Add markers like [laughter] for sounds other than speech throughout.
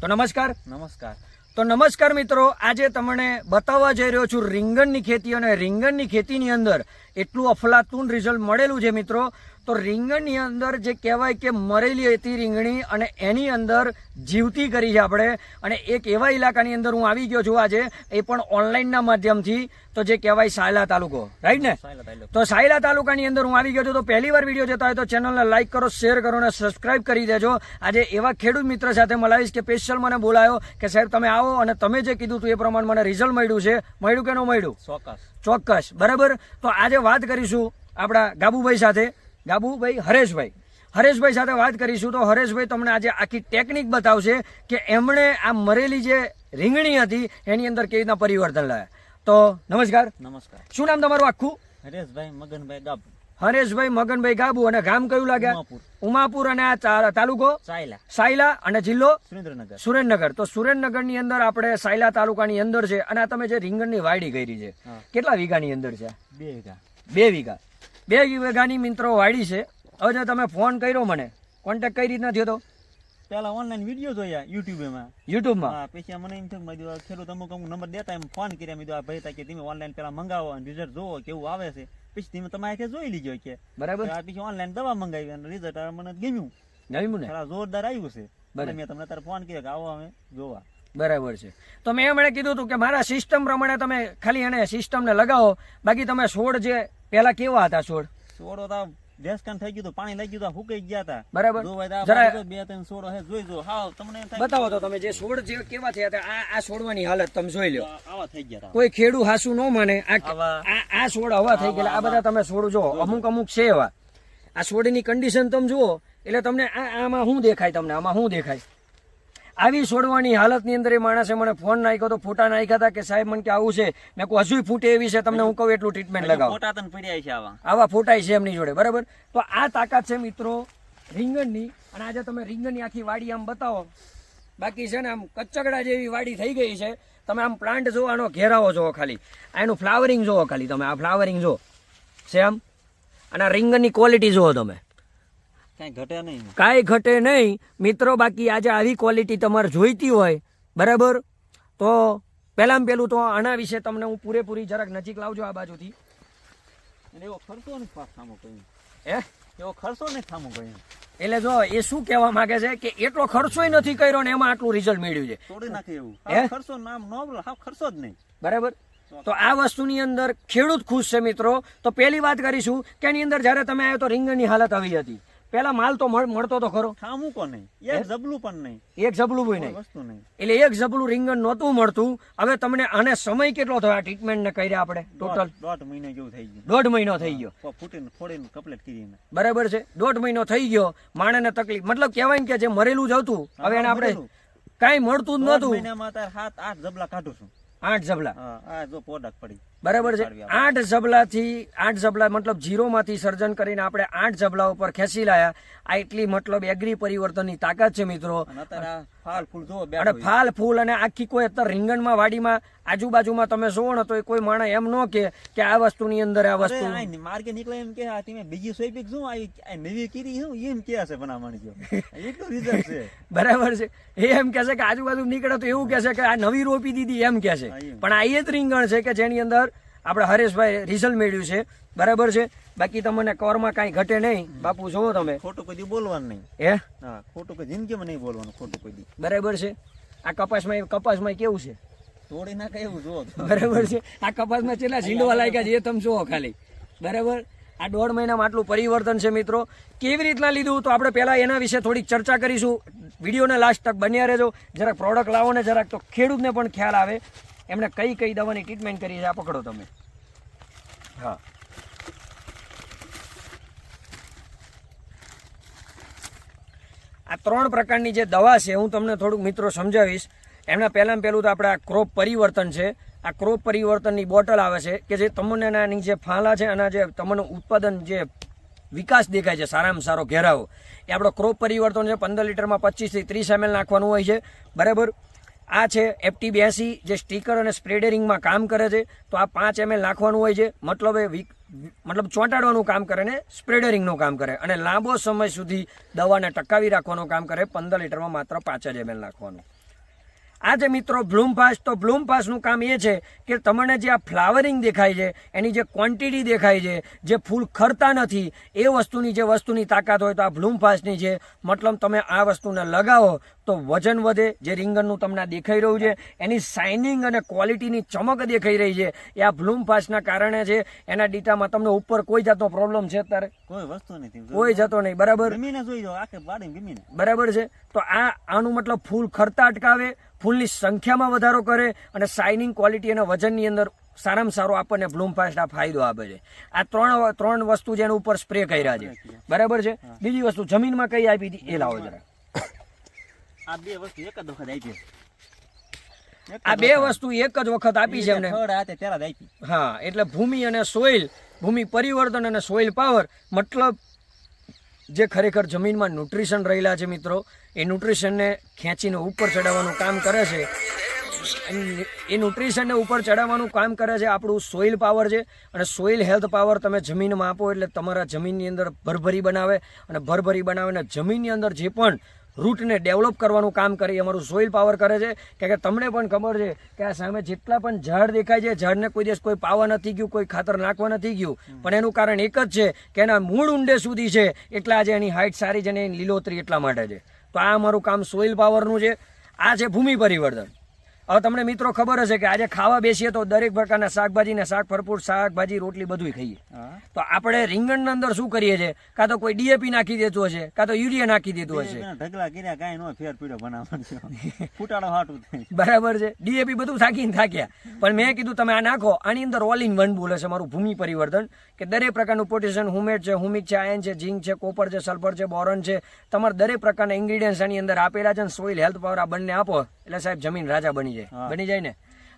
તો નમસ્કાર. નમસ્કાર. તો નમસ્કાર મિત્રો આજે તમને બતાવવા જઈ રહ્યો છું રીંગણની ખેતી અને રીંગણની ખેતીની અંદર એટલું અફલાતું રિઝલ્ટ મળેલું છે મિત્રો. તો રીંગણની અંદર જે કહેવાય કે મરેલી હતી રીંગણી અને એની અંદર જીવતી કરી છે આપણે. અને એક એવા ઇલાકાની અંદર હું આવી ગયો છું આજે એ પણ ઓનલાઈનના માધ્યમથી તો જે કહેવાય સાયલા તાલુકો. રાઈટ ને? તો સાયલા તાલુકાની અંદર હું આવી ગયો છું તો પહેલી વાર વીડિયો જતા હોય તો ચેનલને લાઈક કરો શેર કરો અને સબસ્ક્રાઈબ કરી દેજો. આજે એવા ખેડૂત મિત્ર સાથે મળાવીશ કે સ્પેશિયલ મને બોલાયો કે સાહેબ તમે આવો અને તમે જે કીધું હતું એ પ્રમાણે મને રિઝલ્ટ મળ્યું છે. મળ્યું કે ન મળ્યું? ચોક્કસ. ચોક્કસ. બરાબર? તો આજે વાત કરીશું આપણા ગાબુભાઈ સાથે. ગાબુભાઈ હરેશભાઈ. હરેશભાઈ સાથે વાત કરીશું તો હરેશભાઈ તમને આજે આખી ટેકનિક બતાવશે કે એમણે આ મરેલી જે રીંગણી હતી એની અંદર કેવી રીતના પરિવર્તન લાવ્યા તો નમસ્કાર. નમસ્કાર. શું નામ તમારું આખું? હરેશભાઈ મગનભાઈ ગાબુ. હરેશભાઈ મગનભાઈ ગાબુ અને ગામ કયું લાગ્યા? ઉમાપુર. અને આ તાલુકો? સાયલા. સાયલા અને જિલ્લો? સુરેન્દ્રનગર. સુરેન્દ્રનગર. તો સુરેન્દ્રનગરની અંદર આપણે સાયલા તાલુકાની અંદર છે અને આ તમે જે રીંગણની વાડી કરી છે. કેટલા વીઘાની અંદર છે? બે વીઘા. બે વીઘા. બે વીઘાની મિત્રો વાડી છે. હવે જો તમે ફોન કર્યો મને કોન્ટેક કઈ રીતના થયો તો? પેલા ઓનલાઈન વીડિયો જોયા યુટ્યુબમાં યુટ્યુબમાં પછી મને એમ થયું મેં ખેડૂત અમુક અમુક નંબર દેતા એમ ફોન કર્યા. મેં આ ભાઈ કે તમે ઓનલાઈન પેલા મંગાવો અને રિઝલ્ટ જોવો કેવું આવે છે. પછી તમે તમારે જોઈ લીજો કે. બરાબર. પછી ઓનલાઈન દવા મંગાવી અને રિઝલ્ટ મને ગમ્યું. ગમ્યું ને? જોરદાર આવ્યું છે. બરાબર. મેં તમને તારે ફોન કર્યો કે આવો અમે જોવા. બરાબર છે. તો મેં એમણે કીધું હતું કે મારા સિસ્ટમ પ્રમાણે તમે ખાલી એને સિસ્ટમને લગાવો. બાકી તમે છોડ જે પહેલા કેવા હતા છોડ સોડો તો ડેસ્કન થઈ ગયું પાણી લઈ ગયું હતું, હુકાઈ ગયા હતા. બરાબર. જરા બે ત્રણ સોડો હે જોઈ જો. હાવ તમને બતાવો તો તમે જે છોડ જે કેવા થયા હતા આ આ છોડવાની હાલત તમે જોઈ લો. આવા થઈ ગયા હતા. કોઈ ખેડૂ હાસુ ન માને. આ આ છોડ હવા થઈ ગયેલા આ બધા તમે છોડ જો અમુક અમુક છે એવા. આ છોડની કન્ડિશન તમે જુઓ એટલે તમને આ આમાં શું દેખાય તમને? આમાં શું દેખાય? આવી છોડવાની હાલતની અંદર એ માણસે મને ફોન નાખ્યો તો ફોટા નાખ્યા હતા કે સાહેબ મને કે આવું છે. મેં કહું હજુ ફૂટે એવી છે તમને હું કહું એટલું ટ્રીટમેન્ટ લગાવો. ફોટા તને પડ્યા છે આવા. આવા ફોટાય છે એમની જોડે બરાબર? તો આ તાકાત છે મિત્રો રીંગણની અને આજે તમે રીંગણની આખી વાડી આમ બતાવો. બાકી છે ને આમ કચ્ચગડા જેવી વાડી થઈ ગઈ છે. તમે આમ પ્લાન્ટ જોવાનો આનો ઘેરાવો જોવો ખાલી. આ એનું ફ્લાવરિંગ જોવો ખાલી તમે આ ફ્લાવરિંગ જો છે આમ? અને આ રીંગણની ક્વોલિટી જુઓ તમે. કઈ ઘટે નહીં. કાંઈ ઘટે નહીં. મિત્રો બાકી આજે આવી ક્વોલિટી તમારે જોઈતી હોય બરાબર? તો પહેલાં પહેલું તો આના વિશે તમને હું પૂરેપૂરી જરાક નજીક લાવજો આ બાજુથી. એવો ખર્ચો થામો હે? એવો ખર્ચો થામો કઈ એટલે જો એ શું કહેવા માંગે છે કે એટલો ખર્ચોય નથી કર્યો ને એમાં આટલું રિઝલ્ટ મળ્યું છે. તોડી નાખે એવું. હે? ખર્ચો નામ નો હાવ ખર્ચો જ નહીં. બરાબર? તો આ વસ્તુની અંદર ખેડૂત ખુશ છે મિત્રો. તો પહેલી વાત કરીશું કે એની અંદર જ્યારે તમે આવ્યો તો રીંગણની હાલત આવી હતી. પહેલા માલ તો મળતો તો ખરો. એક જબલું પણ નહીં. એક જબલું હોય નહીં. વસ્તુ નહીં. એટલે એક જબલું રીંગણ નહોતું મળતું. હવે તમને આને સમય કેટલો થયો આ ટ્રીટમેન્ટને કર્યા આપણે? ટોટલ દોઢ- મહિનો જેવું થઈ ગયું. દોઢ મહિનો થઈ ગયો. કો ફૂટીને ફોડીને કમ્પ્લીટ કરીને બરાબર છે? દોઢ મહિનો થઈ ગયો. માણસને તકલીફ મતલબ કહેવાય ને કે જે મરેલું જ હતું હવે એને આપણે. કાંઈ મળતું જ નતું નહોતું. મહિનામાં તાર સાત આઠ જબલા કાઢું છું. આઠ જબલા. હા આ જો પોડક પડી. બરાબર છે? આઠ ઝબલાથી આઠ ઝબલા મતલબ ઝીરોમાંથી સર્જન કરીને આપણે આઠ ઝબલા ઉપર ખેંચી લાયા. આ એટલી મતલબ એગ્રી પરિવર્તનની તાકાત છે મિત્રો. અને ફાલ ફૂલ અને આખી કોઈ અત્યારે રીંગણમાં વાડીમાં આજુબાજુમાં તમે જોવો ને તો એ કોઈ માણસ એમ ન કે કે આ વસ્તુની અંદર આ વસ્તુ. માર્કે માર્ગે નીકળે એમ કે આ તમે બીજી સોયપીક શું આવી નવી કીધી શું? એમ કે છે બનાવવાની છે. [laughs] બરાબર છે. એ એમ કહે છે કે આજુબાજુ નીકળે તો એવું કહે છે કે આ નવી રોપી દીધી એમ કહે છે. પણ આ એ જ રીંગણ છે કે જેની અંદર આપણે હરેશભાઈ રિઝલ્ટ મેળવ્યું છે. બરાબર છે? બાકી તમને કવરમાં કાંઈ ઘટે નહીં. બાપુ જોવો તમે. ખોટું કોઈ બોલવાનું નહીં. હે? હા ખોટું કોઈ જિંદગીમાં નહીં બોલવાનું ખોટું કોઈ બરાબર છે? આ કપાસમાં કપાસમાં કેવું છે? તોડી નાખે એવું જુઓ. બરાબર છે? આ કપાસમાં કેટલા ઝીંડવા લાગ્યા છે? એ તમે જુઓ ખાલી. બરાબર? આ દોઢ મહિનામાં આટલું પરિવર્તન છે મિત્રો. કેવી રીતના લીધું? તો આપણે પહેલાં એના વિશે થોડીક ચર્ચા કરીશું. વિડીયોને લાસ્ટ તક બન્યા રહેજો. જરાક પ્રોડક્ટ લાવો ને જરાક તો ખેડૂતને પણ ખ્યાલ આવે. એમણે કઈ કઈ દવાની ટ્રીટમેન્ટ કરી છે? આ પકડો તમે. હા. આ ત્રણ પ્રકારની જે દવા છે, હું તમને થોડુંક મિત્રો સમજાવીશ. એમના પહેલાં પહેલું તો આપણે આ ક્રોપ પરિવર્તન છે. આ ક્રોપ પરિવર્તનની બોટલ આવે છે કે જે તમને જે ફાલા છે અને જે તમને ઉત્પાદન જે વિકાસ દેખાય છે, સારામાં સારો ઘેરાવો. એ આપણો ક્રોપ પરિવર્તન છે, પંદર લીટરમાં પચીસથી ત્રીસ એમએલ નાખવાનું હોય છે. બરાબર? આ છે એફટી બ્યાસી જે સ્ટીકર અને સ્પ્રેડરિંગમાં કામ કરે છે. તો આ પાંચ એમએલ નાખવાનું હોય છે. મતલબ એ મતલબ ચોંટાડવાનું કામ કરે ને સ્પ્રેડરિંગનું કામ કરે. અને લાંબો સમય સુધી દવાને ટકાવી રાખવાનું કામ કરે. પંદર લીટરમાં માત્ર પાંચ જ એમએલ નાખવાનું. આ જે મિત્રો બ્લૂમ તો બ્લૂમ ફાસ્ટનું કામ એ છે કે તમને જે આ ફ્લાવરિંગ દેખાય છે એની જે ક્વોન્ટિટી દેખાય છે જે ફૂલ ખરતા નથી એ વસ્તુની જે વસ્તુની તાકાત હોય તો આ બ્લૂમ ફાસ્ટની છે. મતલબ તમે આ વસ્તુને લગાવો તો વજન વધે જે રીંગણનું તમને દેખાઈ રહ્યું છે એની શાઇનિંગ અને ક્વોલિટીની ચમક દેખાઈ રહી છે. એ આ બ્લૂમ ફાસ્ટના કારણે છે. એના ડીટામાં તમને ઉપર કોઈ જાતનો પ્રોબ્લેમ છે અત્યારે? કોઈ વસ્તુ નથી કોઈ જતો નહીં બરાબર? બરાબર છે? તો આ આનું મતલબ ફૂલ ખરતા અટકાવે ફૂલની સંખ્યામાં વધારો કરે અને શાઇનિંગ ક્વોલિટી અને વજનની અંદર સારામાં સારો આપણને બ્લૂમ ફાસ્ટ આ ફાયદો આપે છે. આ ત્રણ ત્રણ વસ્તુ જેના ઉપર સ્પ્રે કર્યા છે. બરાબર છે? બીજી વસ્તુ જમીનમાં કઈ આપી હતી? એ લાવો જરા. આ બે વસ્તુ એક જ વખત આપી આ બે વસ્તુ એક જ વખત આપી છે એમને. હા એટલે ભૂમિ અને સોઇલ ભૂમિ પરિવર્તન અને સોઇલ પાવર મતલબ જે ખરેખર જમીનમાં ન્યુટ્રિશન રહેલા છે મિત્રો, એ ન્યુટ્રિશનને ખેંચીને ઉપર ચડાવવાનું કામ કરે છે. એ ન્યુટ્રિશનને ઉપર ચડાવવાનું કામ કરે છે આપણું સોઇલ પાવર છે. અને સોઇલ હેલ્થ પાવર તમે જમીનમાં આપો એટલે તમારા જમીનની અંદર ભરભરી બનાવે. અને ભરભરી બનાવે અને જમીનની અંદર જે પણ રૂટને ડેવલપ કરવાનું કામ કરે અમારું સોઇલ પાવર કરે છે. કે કે તમને પણ ખબર છે કે આ સામે જેટલા પણ ઝાડ દેખાય છે ઝાડને કોઈ દિવસ કોઈ પાવા નથી ગયું કોઈ ખાતર નાખવા નથી ગયું. પણ એનું કારણ એક જ છે કે એના મૂળ ઊંડે સુધી છે એટલા આજે એની હાઇટ સારી છે અને એની લીલોતરી એટલા માટે છે. તો આ અમારું કામ સોઇલ પાવરનું છે. આ છે ભૂમિ પરિવર્તન. હવે તમને મિત્રો ખબર હશે કે આજે ખાવા બેસીએ તો દરેક પ્રકારના શાકભાજી ને શાક ભરપૂર શાકભાજી રોટલી બધું ખાઈએ. તો આપણે રીંગણના અંદર શું કરીએ છીએ? કાં તો કોઈ ડીએપી નાખી દેતું હશે કાં તો યુરિયા નાખી દેતું હશે. ઢગલા કર્યા કાંઈ નો ફેર પીડો બનાવવાનો. ફૂટાડો હાટું બરાબર છે. ડીએપી બધું થાકીને થાક્યા. પણ મેં કીધું તમે આ નાખો. આની અંદર ઓલ ઇન વન બોલે છે મારું ભૂમિ પરિવર્તન. કે દરેક પ્રકારનું પોટેશિયમ હુમેટ છે હુમિક છે આયન છે ઝીંક છે કોપર છે સલ્ફર છે બોરોન છે. તમારે દરેક પ્રકારના ઇન્ગ્રીડિયન્ટ્સ આની અંદર આપેલા છે સોઇલ હેલ્થ પાવર આ બંને આપો. એટલે સાહેબ જમીન રાજા બની જાય. બની જાય ને?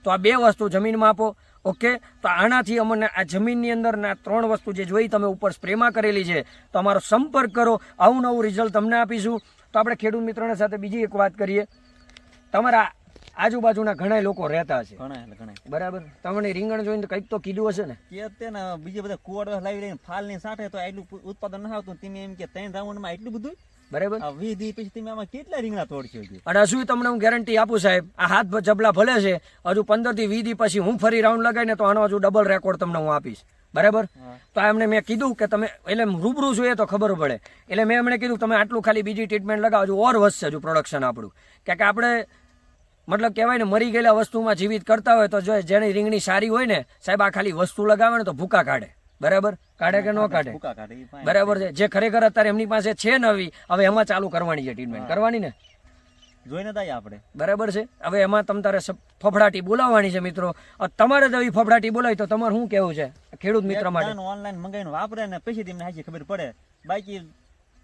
તો આ બે વસ્તુ જમીનમાં આપો ઓકે? તો આનાથી અમને આ જમીનની અંદર ના ત્રણ વસ્તુ જે જોઈ તમે ઉપર સ્પ્રેમાં કરેલી છે તો અમારો સંપર્ક કરો. આવું નવું રિઝલ્ટ તમને આપીશું. તો આપણે ખેડૂત મિત્રોને સાથે બીજી એક વાત કરીએ. તમારા આજુબાજુના ઘણા લોકો રહેતા ઘણા બરાબર? તમને રીંગણ જોઈને કંઈક તો કીધું હશે ને? કે તે બીજા બધા કુવાડ લાવી લઈને ફાલની સાથે તો એટલું ઉત્પાદન ના આવતું. તમે એમ કે ત્રણ રાઉન્ડમાં એટલું બધું બરાબર? વીસ દી પછી તમે આમાં કેટલા રીંગણા તોડશો અને હજુ તમને હું ગેરંટી આપું સાહેબ આ હાથ જબલા ભલે છે હજુ પંદરથી વીસ દી પછી હું ફરી રાઉન્ડ લગાવીને તો આનો હજુ ડબલ રેકોર્ડ તમને હું આપીશ. બરાબર? તો એમને મેં કીધું કે તમે એટલે રૂબરૂ જોઈએ તો ખબર પડે. એટલે મેં એમણે કીધું તમે આટલું ખાલી બીજી ટ્રીટમેન્ટ લગાવો હજુ ઓર વધશે હજુ પ્રોડક્શન આપણું. કે કે આપણે મતલબ કહેવાય ને મરી ગયેલા વસ્તુમાં જીવિત કરતા હોય તો જો જેની રીંગણી સારી હોય ને સાહેબ આ ખાલી વસ્તુ લગાવે ને તો ભૂકા કાઢે. બરાબર? કાઢે કે ન કાઢે. બરાબર છે. જે ખરેખર અત્યારે એમની પાસે છે નવી હવે એમાં ચાલુ કરવાની છે ટ્રીટમેન્ટ કરવાની ને? જોઈને થાય આપણે. બરાબર છે? હવે એમાં તમ તારે ફફડાટી બોલાવવાની છે મિત્રો. તમારે જ આવી ફફડાટી બોલાવી તો તમારે શું કેવું છે? ખેડૂત મિત્ર માટે. ઓનલાઈન મંગાવીને વાપરે ને પછી તમને હાજી ખબર પડે. બાકી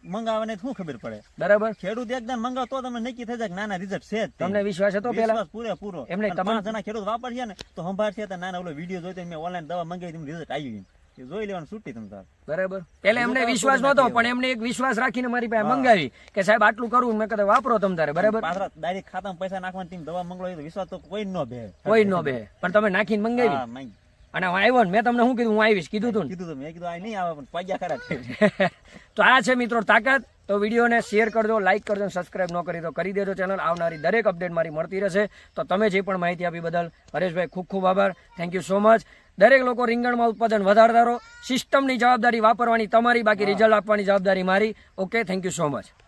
મંગાવવાને શું ખબર પડે? બરાબર? ખેડૂત એકદમ મંગાવ તો તમને નક્કી થઈ જાય નાના રિઝલ્ટ છે તમને વિશ્વાસ હતો પેલા? પૂરેપૂરો. એમ નહીં, અને તમે- પાંચ જણા ખેડૂત વાપરશે ને તો સંભાળશે. નાના ઓલો વીડિયો જોઈ મેં ઓનલાઈન દવા મંગાવી રિઝલ્ટ આવ્યું જોઈ લેવાનું છૂટી તમે તાર. બરાબર. એટલે એમને વિશ્વાસ નહોતો પણ એમને એક વિશ્વાસ રાખીને મારી પાસે મંગાવી કે સાહેબ આટલું કરવું મેં કદાચ વાપરો તમ તારે બરાબર? ડાયરેક્ટ ખાતામાં પૈસા નાખવાની team દવા મંગળો તો વિશ્વાસ તો કોઈ ન બે. કોઈ ન બે. પણ તમે નાખીને મંગાવી. અને હું આવ્યો ને મેં તમને શું કીધું? હું આવીશ કીધું તું કીધું તો મેં કીધું આ નહીં આવે પણ પાગ્યા ખરા [laughs] તો આ છે મિત્રો તાકાત. તો વિડીયોને શેર કરજો લાઇક કરજો સબસ્ક્રાઇબ ન કરી તો કરી દેજો ચેનલ. આવનારી દરેક અપડેટ મારી મળતી રહેશે. તો તમે જે પણ માહિતી આપી બદલ હરેશભાઈ ખૂબ ખૂબ આભાર. થેન્ક યુ સો મચ દરેક લોકો રીંગણમાં ઉત્પાદન વધારતા રહો. સિસ્ટમની જવાબદારી વાપરવાની તમારી બાકી રિઝલ્ટ આપવાની જવાબદારી મારી. Okay thank you so much